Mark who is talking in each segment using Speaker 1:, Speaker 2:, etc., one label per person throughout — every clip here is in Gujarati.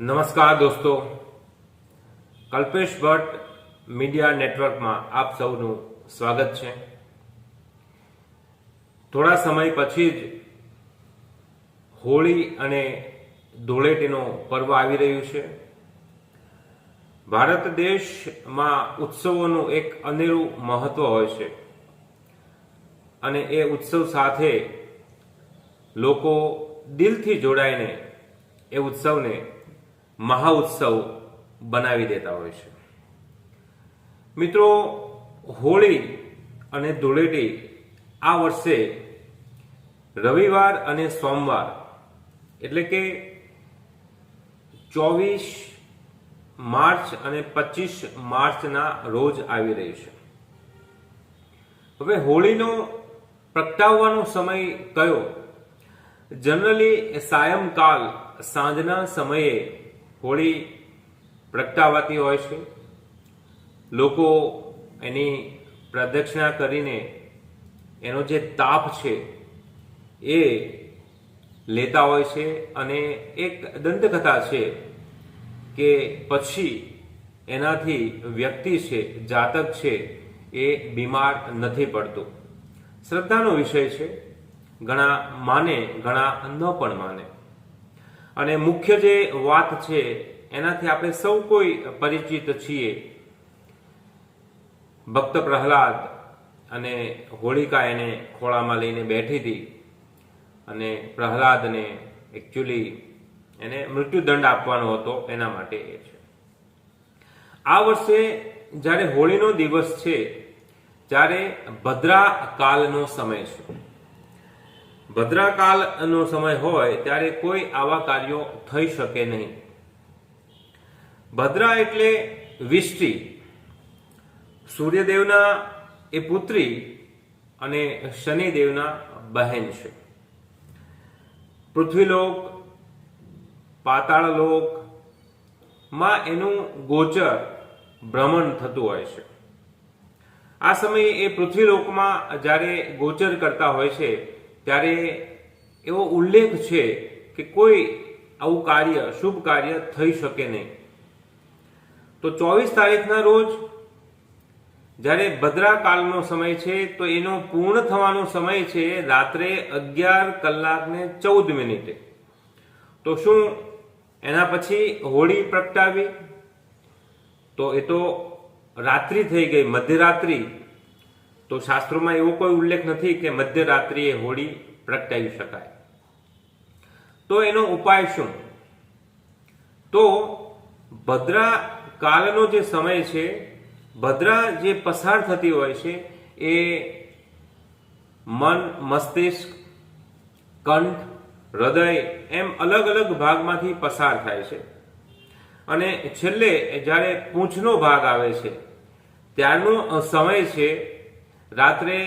Speaker 1: નમસ્કાર દોસ્તો. કલ્પેશ ભટ્ટ મીડિયા નેટવર્કમાં આપ સૌનું સ્વાગત છે. થોડા સમય પછી જ હોળી અને ધૂળેટીનો પર્વ આવી રહ્યું છે. ભારત દેશમાં ઉત્સવોનું એક અનેરું મહત્વ હોય છે. અને એ ઉત્સવ સાથે લોકો દિલથી જોડાઈને એ ઉત્સવને મહાઉત્સવ બનાવી દેતા હોય છે. મિત્રો, હોળી અને ધૂળેટી આ વર્ષે રવિવાર અને સોમવાર, એટલે કે ચોવીસ માર્ચ અને પચીસ માર્ચના રોજ આવી રહી છે. હવે હોળીનો પ્રગટાવવાનો સમય કયો? જનરલી સાયંકાલ સાંજના સમયે હોળી પ્રગટાવાતી હોય છે. લોકો એની પ્રદક્ષિણા કરીને એનો જે તાપ છે એ લેતા હોય છે અને એક દંતકથા છે કે પછી એનાથી વ્યક્તિ છે, જાતક છે એ બીમાર નથી પડતું. શ્રદ્ધાનો વિષય છે. ઘણા માને, ઘણા ન પણ માને. અને મુખ્ય જે વાત છે, એનાથી આપણે સૌ કોઈ પરિચિત છીએ. ભક્ત પ્રહલાદ અને હોળિકા એને ખોળામાં લઈને બેઠી હતી અને પ્રહલાદને એકચ્યુઅલી એને મૃત્યુદંડ આપવાનો હતો એના માટે એ છે. આ વર્ષે જ્યારે હોળીનો દિવસ છે, ત્યારે ભદ્રા કાલનો સમય છે. ભદ્રા કાલનો સમય હોય ત્યારે કોઈ આવા કાર્યો થઈ શકે નહીં. ભદ્રા એટલે વિષ્ટિ. સૂર્યદેવના એ પુત્રી અને શનિદેવના બહેન છે. પૃથ્વીલોક, પાતાળલોક, માં એનું ગોચર ભ્રમણ થતું હોય છે. આ સમયે એ પૃથ્વીલોકમાં જ્યારે ગોચર કરતા હોય છે ત્યારે એવો ઉલ્લેખ છે કે કોઈ આવું કાર્ય, શુભ કાર્ય થઈ શકે નહીં. તો ચોવીસ તારીખના રોજ જ્યારે ભદ્રા કાલનો સમય છે, તો એનો પૂર્ણ થવાનો સમય છે રાત્રે અગિયાર કલાક ને ચૌદ મિનિટે. તો શું એના પછી હોળી પ્રગટાવી? તો એ તો રાત્રિ થઈ ગઈ, મધ્યરાત્રિ. તો શાસ્ત્રોમાં એવો કોઈ ઉલ્લેખ નથી કે મધ્યરાત્રિએ હોળી પ્રગટાવી શકાય. તો એનો ઉપાય શું? તો ભદ્રા કાલનો જે સમય છે, ભદ્રા જે પસાર થતી હોય છે, એ મન, મસ્તિષ્ક, કંઠ, હૃદય એમ અલગ અલગ ભાગમાંથી પસાર થાય છે. અને છેલ્લે જ્યારે પૂંછનો ભાગ આવે છે, ત્યારનો સમય છે રાત્રે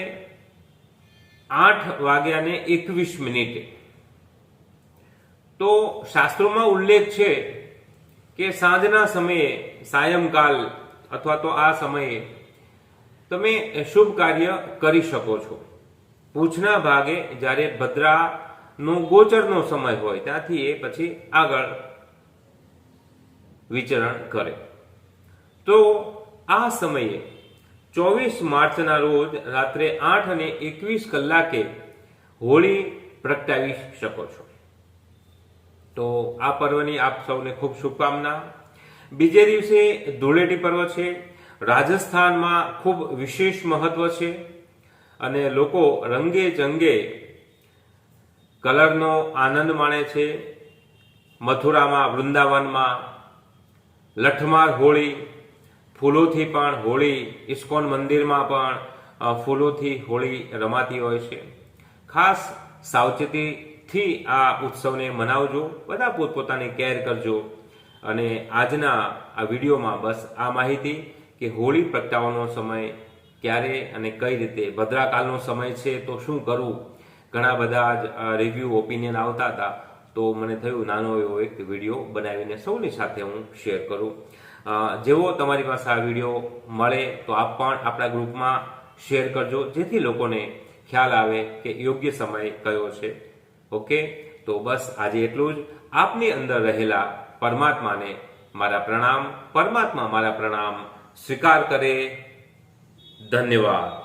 Speaker 1: આઠ વાગ્યાને એકવીસ મિનિટે. તો શાસ્ત્રોમાં ઉલ્લેખ છે કે સાંજના સમયે, સાયંકાલ અથવા તો આ સમયે તમે શુભ કાર્ય કરી શકો છો. પૂછના ભાગે જ્યારે ભદ્રાનો ગોચરનો સમય હોય, ત્યાંથી એ પછી આગળ વિચરણ કરે. તો આ સમયે ચોવીસ માર્ચના રોજ રાત્રે આઠ અને એકવીસ કલાકે હોળી પ્રગટાવી શકો છો. તો આ પર્વની આપ સૌને ખૂબ શુભકામના. બીજે દિવસે ધૂળેટી પર્વ છે. રાજસ્થાનમાં ખૂબ વિશેષ મહત્વ છે. અને લોકો રંગે જંગે કલરનો આનંદ માણે છે. મથુરામાં, વૃંદાવનમાં લઠમાર હોળી ફૂલોથી પણ હોળી, ઇસ્કોન મંદિરમાં પણ ફૂલોથી હોળી રમાતી હોય છે. ખાસ સાવચેતીથી આ ઉત્સવને મનાવજો, બધા પોતપોતાની કેર કરજો અને આજના આ વિડીયોમાં બસ આ માહિતી કે હોળી પ્રગટાવવાનો સમય ક્યારે અને કઈ રીતે ભદ્રાકાલનો સમય છે તો શું કરવું? ઘણા બધા જ રિવ્યૂ ઓપિનિયન આવતા હતા, તો મને થયું નાનો એવો એક વીડિયો બનાવીને સૌની સાથે હું શેર કરું. જેવો તમારી પાસે આ વીડિયો મળે તો આપ પણ આપણા ગ્રુપમાં શેર કરજો, જેથી લોકોને ખ્યાલ આવે કે યોગ્ય સમય કયો છે. ઓકે? તો બસ આજે એટલું જ. આપની અંદર રહેલા પરમાત્માને મારા પ્રણામ. પરમાત્મા મારા પ્રણામ સ્વીકાર કરે. ધન્યવાદ.